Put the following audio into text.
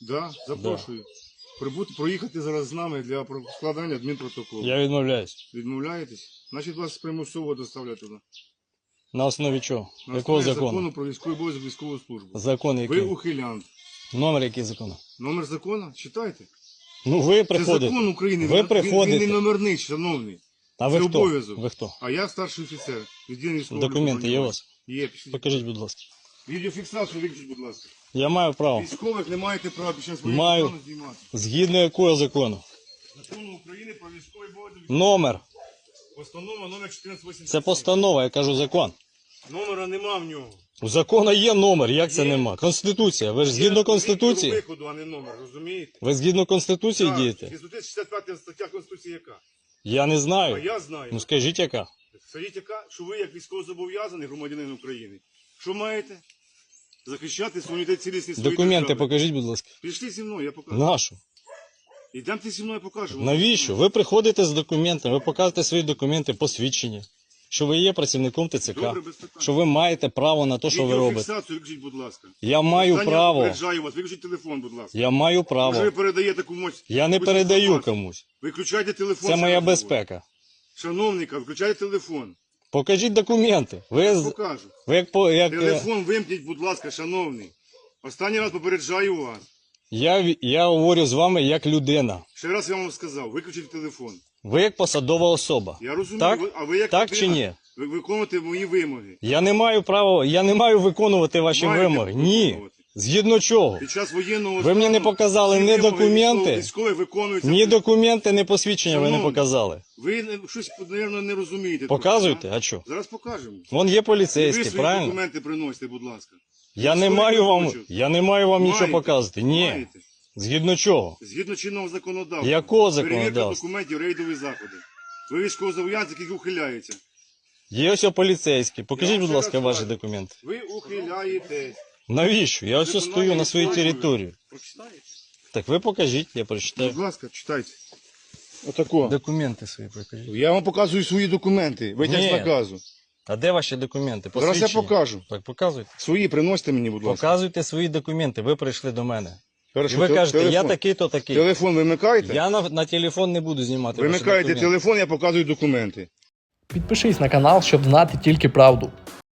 Да, запрошую. Прибути, проїхати зараз з нами для про- складання адмінпротоколу. Я відмовляюсь. Відмовляєтесь? Значить вас примусово доставлять туди. На основі чого? На Якого основі закону? закону про військовий обов'язок військову службу. Закон Ви який? ухилянт. Номер який закону? Номер закону? Читайте. Ну ви Це приходите. закон України. Ви він, приходите. Він не номерний, шановний. А ви це хто? обов'язок. Ви хто? А я старший офіцер. Відділення військового Документи є у вас? Є, пішли. Покажіть, будь ласка. Відеофіксацію виключіть, будь ласка. Я маю право. Військових не маєте права під час Маю. воєнного стану знімати. Згідно якого закону? Закону України про військовий обов'язок. Номер. Постанова номер 1487. Це постанова, я кажу закон. Номера нема в нього. У закону є номер, як це Є. нема? Конституція. Ви ж згідно Конституції? виходу, а не номер, розумієте? Ви згідно Конституції Так, дієте? 65 стаття Конституції яка? Я не А знаю. я знаю. Ну скажіть яка? Скажіть, яка, що ви як військовозобов'язаний громадянин України, що маєте? Захищати та цілісність своєї Документи держави. покажіть, будь ласка. Пішли зі мною, я покажу. Нашу. Ідемте зі мною, я покажу. вам. Навіщо? Ви приходите з документами, ви показуєте свої документи, посвідчення, що ви є працівником ТЦК, Добре, без питань. що ви маєте право на те, що ви робите. Відеофіксацію виключіть, будь ласка. Я маю Останнє право. попереджаю вас, виключіть телефон, будь ласка. Я маю Може, ви право. передаєте комусь. Я не передаю інформацію. комусь. Виключайте телефон. Це моя раз безпека. Шановника, включайте телефон. Покажіть документи. Ви, з- Покажу. ви як, по- як е, Телефон вимкніть, будь ласка, шановний. Останній раз попереджаю вас. я, я говорю з вами як людина. Ще раз я вам сказав, виключіть телефон. Ви як посадова особа. Я розумію, Так? ви- а ви як Так людина, чи ні? Ви виконуєте мої вимоги. Я не маю права, я не маю виконувати ваші Маєте вимоги. Ні. виконувати. Згідно чого? Під час воєнного Ви мені не показали ні документи, Військові виконуються. Ні документи, ні посвідчення ви не Шановний, показали. Ви не- щось, мабуть, не розумієте. Показуйте, а що? Зараз покажемо. Вон є ви поліцейські, свої правильно? документи приносите, будь ласка. Я не маю вам, хочу. я не маю вам нічого Маєте. показувати. Ні. Маєте. Згідно чого? Згідно чинного законодавства. Якого Перевірка законодавства? документів, рейдові заходи. Ви військовозобов'язаний, який ухиляється. Є ось поліцейські. Покажіть, будь ласка, ваші документи. Ви ухиляєтесь. Навіщо? Я ось стою на своїй території. Прочитаєте? Так ви покажіть, я прочитаю. Будь ласка, читайте. Отако. Документи свої покажіть. Я вам показую свої документи. Витяг з Ні. наказу. А де ваші документи? Зараз я Посвідчення? покажу. Так показуйте. Свої приносите мені, будь ласка. Показуйте свої документи. Ви прийшли до мене. І Хорошо, ви те- кажете, я телефон. такий, то такий. Телефон вимикаєте? Я на, на телефон не буду знімати. ваші Вимикаєте документи. телефон, я показую документи. Підпишись на канал, щоб знати тільки правду.